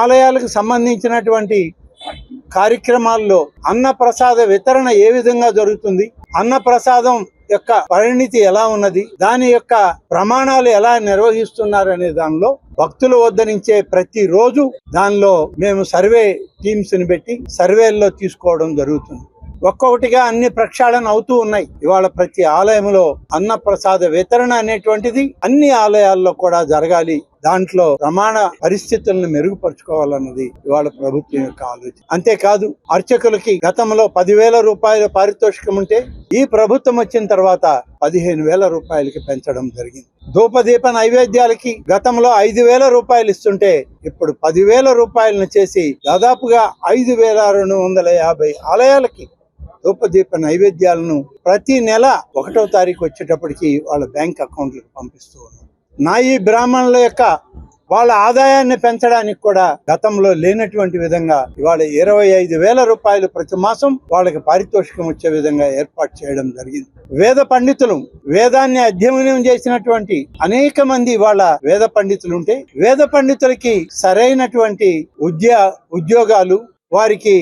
ఆలయాలకు సంబంధించినటువంటి కార్యక్రమాల్లో అన్న ప్రసాద వితరణ ఏ విధంగా జరుగుతుంది? అన్న ప్రసాదం యొక్క పరిణితి ఎలా ఉన్నది? దాని యొక్క ప్రమాణాలు ఎలా నిర్వహిస్తున్నారు అనే దానిలో భక్తులు వద్దనించే ప్రతిరోజు దానిలో మేము సర్వే టీమ్స్ని పెట్టి సర్వేల్లో తీసుకోవడం జరుగుతుంది. ఒక్కొక్కటిగా అన్ని ప్రక్షాళన అవుతూ ఉన్నాయి. ఇవాళ ప్రతి ఆలయంలో అన్న ప్రసాద వితరణ అనేటువంటిది అన్ని ఆలయాల్లో కూడా జరగాలి. దాంట్లో ప్రమాణ పరిస్థితులను మెరుగుపరుచుకోవాలన్నది ఇవాళ ప్రభుత్వం యొక్క ఆలోచన. అంతేకాదు అర్చకులకి గతంలో పదివేల రూపాయల పారితోషికం ఉంటే ఈ ప్రభుత్వం వచ్చిన తర్వాత పదిహేను వేల రూపాయలకి పెంచడం జరిగింది. ధూపదీప నైవేద్యాలకి గతంలో ఐదు వేల రూపాయలు ఇస్తుంటే ఇప్పుడు పదివేల రూపాయలను చేసి దాదాపుగా ఐదు వేల రెండు వందల యాభై ఆలయాలకి ధూపదీప నైవేద్యాలను ప్రతి నెల ఒకటో తారీఖు వచ్చేటప్పటికి వాళ్ళ బ్యాంక్ అకౌంట్లకు పంపిస్తూ ఉన్నారు నా ఈ బ్రాహ్మణుల యొక్క వాళ్ళ ఆదాయాన్ని పెంచడానికి కూడా గతంలో లేనటువంటి విధంగా ఇవాళ ఇరవై ఐదు వేల రూపాయలు ప్రతి మాసం వాళ్ళకి పారితోషికం వచ్చే విధంగా ఏర్పాటు చేయడం జరిగింది. వేద పండితులు వేదాన్ని అధ్యయనం చేసినటువంటి అనేక మంది వాళ్ళ వేద పండితులు ఉంటే వేద పండితులకి సరైనటువంటి ఉద్య ఉద్యోగాలు వారికి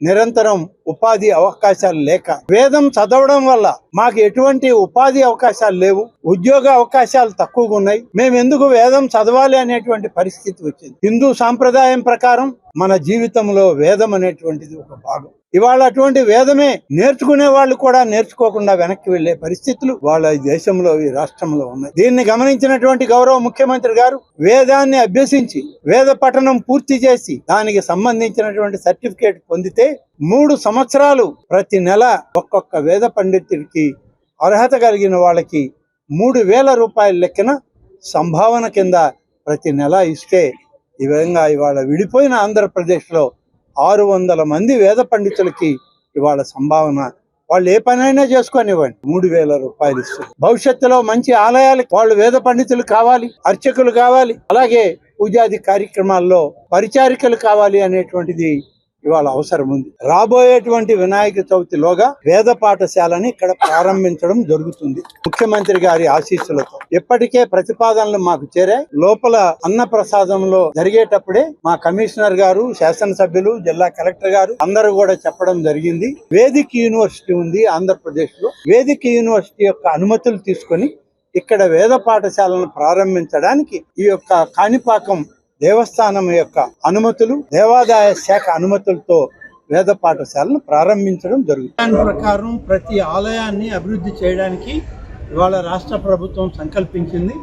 నిరంతరం ఉపాధి అవకాశాలు లేక వేదం చదవడం వల్ల మాకు ఎటువంటి ఉపాధి అవకాశాలు లేవు ఉద్యోగ అవకాశాలు తక్కువగా ఉన్నాయి. మేము ఎందుకు వేదం చదవాలి అనేటువంటి పరిస్థితి వచ్చింది. హిందూ సాంప్రదాయం ప్రకారం మన జీవితంలో వేదం అనేటువంటిది ఒక భాగం. ఇవాళ అటువంటి వేదమే నేర్చుకునే వాళ్ళు కూడా నేర్చుకోకుండా వెనక్కి వెళ్ళే పరిస్థితులు వాళ్ళ ఈ దేశంలో ఈ రాష్ట్రంలో ఉన్నాయి. దీన్ని గమనించినటువంటి గౌరవ ముఖ్యమంత్రి గారు వేదాన్ని అభ్యసించి వేద పఠనం పూర్తి చేసి దానికి సంబంధించినటువంటి సర్టిఫికేట్ పొందితే మూడు సంవత్సరాలు ప్రతి నెల ఒక్కొక్క వేద పండితుడికి అర్హత కలిగిన వాళ్ళకి మూడు వేల రూపాయల లెక్కన సంభావన కింద ప్రతి నెల ఇస్తే ఈ విధంగా ఇవాళ విడిపోయిన ఆంధ్రప్రదేశ్లో ఆరు వందల మంది వేద పండితులకి ఇవాళ సంభావన. వాళ్ళు ఏ పనైనా చేసుకొనివ్వండి. మూడు వేల రూపాయలు ఇస్తారు భవిష్యత్తులో మంచి ఆలయాలు వాళ్ళు వేద పండితులు కావాలి అర్చకులు కావాలి అలాగే పూజాది కార్యక్రమాల్లో పరిచారికలు కావాలి అనేటువంటిది ఇవాళ అవసరం ఉంది. రాబోయేటువంటి వినాయక చవితిలోగా వేద పాఠశాలని ఇక్కడ ప్రారంభించడం జరుగుతుంది. ముఖ్యమంత్రి గారి ఆశీస్సులతో. ఇప్పటికే ప్రతిపాదనలు మాకు చేరాయి. లోపల అన్న ప్రసాదంలో జరిగేటప్పుడే మా కమిషనర్ గారు శాసనసభ్యులు జిల్లా కలెక్టర్ గారు అందరూ కూడా చెప్పడం జరిగింది. వేదిక యూనివర్సిటీ ఉంది ఆంధ్రప్రదేశ్లో వేదిక యూనివర్సిటీ యొక్క అనుమతులు తీసుకొని ఇక్కడ వేద పాఠశాలను ప్రారంభించడానికి ఈ యొక్క కాణిపాకం దేవస్థానం యొక్క అనుమతులు దేవాదాయ శాఖ అనుమతులతో వేద పాఠశాలను ప్రారంభించడం జరుగుతుంది. దాని ప్రకారం ప్రతి ఆలయాన్ని అభివృద్ధి చేయడానికి ఇవాళ రాష్ట్ర ప్రభుత్వం సంకల్పించింది.